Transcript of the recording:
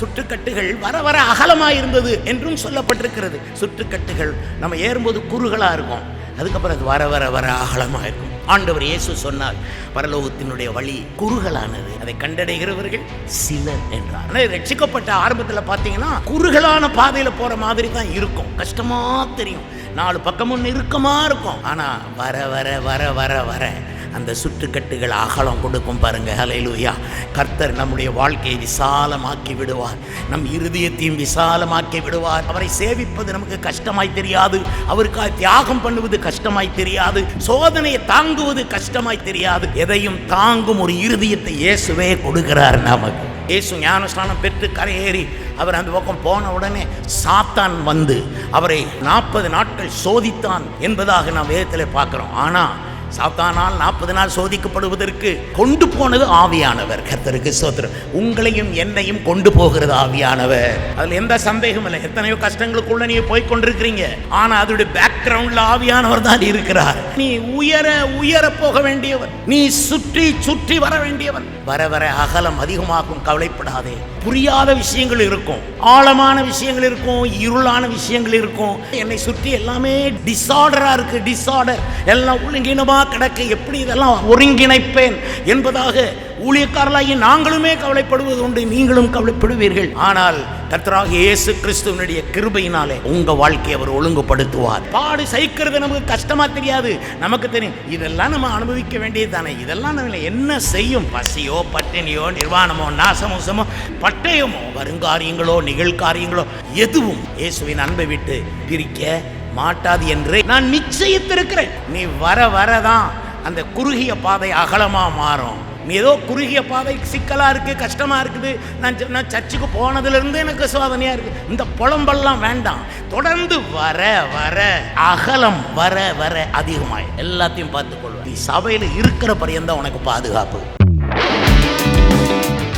சுற்றுக்கட்டுகள் வர வர அகலமாக இருந்தது என்றும் சொல்லப்பட்டிருக்கிறது. சுற்றுக்கட்டுகள் நம்ம ஏறும்போது குறுகலாக இருக்கும். அதுக்கப்புறம் அது வர வர வர அகலமாக இருக்கும் ஆண்டவர் இயேசு சொன்னார் பரலோகத்தினுடைய வழி குறுகலானது. அதை கண்டடைகிறவர்கள் சிலர் என்றார். ஆனால் ரட்சிக்கப்பட்ட ஆரம்பத்தில் பார்த்தீங்கன்னா குறுகலான பாதையில் போகிற மாதிரி தான் இருக்கும். கஷ்டமாக தெரியும். நாலு பக்கமும் நெருக்கமாக இருக்கும். ஆனால் வர வர வர வர வர அந்த சுற்றுக்கட்டுகள் அகலம் கொடுக்கும் பாருங்க. ஹalleluya கர்த்தர் நம்முடைய வாழ்க்கையை விசாலமாக்கி விடுவார். நம் இருதயத்தையும் விசாலமாக்கி விடுவார். அவரை சேவிப்பது நமக்கு கஷ்டமாய் தெரியாது. அவருக்காக தியாகம் பண்ணுவது கஷ்டமாய் தெரியாது. சோதனையை தாங்குவது கஷ்டமாய் தெரியாது. எதையும் தாங்கும் ஒரு இருதயத்தை இயேசுவே கொடுக்கிறார் நமக்கு. இயேசு ஞானஸ்நானம் பெற்று கரையேறி அவர் அந்த பக்கம் போன உடனே சாத்தான் வந்து அவரை நாற்பது நாட்கள் சோதித்தான் என்பதாக நாம் வேதத்தில் பார்க்கிறோம். ஆனால் சாத்தானால் நாற்பது நாள் சோதிக்கப்படுவதற்கு கொண்டு போனது ஆவியானவர். கர்த்தருக்கு சோத்திரம் உங்களையும் என்னையும் கொண்டு போகிறது ஆவியானவர். அதுல எந்த சந்தேகமும் இல்லை. எத்தனையோ கஷ்டங்களுக்குள்ள நீங்க போய் கொண்டிருக்கிறீங்க ஆனா அதோடைய பேக்ரவுண்ட்ல ஆவியானவர் தான் இருக்கிறார். நீ உயர உயர போக வேண்டியவன். நீ சுற்றி சுற்றி வர வேண்டியவன். வர வர அகலம் அதிகமாகும். கவலைப்படாதே. புரியாத விஷயங்கள் இருக்கும். ஆழமான விஷயங்கள் இருக்கும். இருளான விஷயங்கள் இருக்கும். என்னை சுற்றி எல்லாமே டிசார்டரா இருக்கு. டிசார்டர் எல்லாம் ஒழுங்கினமா கிடக்கு எப்படி இதெல்லாம் ஒருங்கிணைப்பேன் என்பதாக ஊழியக்காரர்களாகி நாங்களுமே கவலைப்படுவது உண்டு நீங்களும் கவலைப்படுவீர்கள். ஆனால் கர்த்தராக இயேசு கிறிஸ்துவனுடைய கிருபையினாலே உங்க வாழ்க்கையை அவர் ஒழுங்குபடுத்துவார். பாடு சகிக்கிறது நமக்கு கஷ்டமா தெரியாது. நமக்கு தெரியும் இதெல்லாம் நம்ம அனுபவிக்க வேண்டியது தானே இதெல்லாம் நம்ம என்ன செய்யும்? பசியோ பட்டினியோ நிர்வாணமோ நாசமோசமோ பட்டயமோ வருங்காரியங்களோ நிகழ்காரியங்களோ எதுவும் இயேசுவின் அன்பை விட்டு பிரிக்க மாட்டாது என்று நான் நிச்சயித்திருக்கிறேன். நீ வர வரதான் அந்த குறுகிய பாதை அகலமா மாறும். நீ ஏதோ குறுகிய பாதை சிக்கலா இருக்கு கஷ்டமா இருக்குது. நான் ச- நான் சர்ச்சுக்கு போனதுல இருந்து எனக்கு சோதனையா இருக்கு. இந்த புலம்பெல்லாம் வேண்டாம். தொடர்ந்து வர வர அகலம் வர வர அதிகமாய் எல்லாத்தையும் பார்த்துக்கொள்வேன் நீ சபையில இருக்கிற பரியந்தான் உனக்கு பாதுகாப்பு.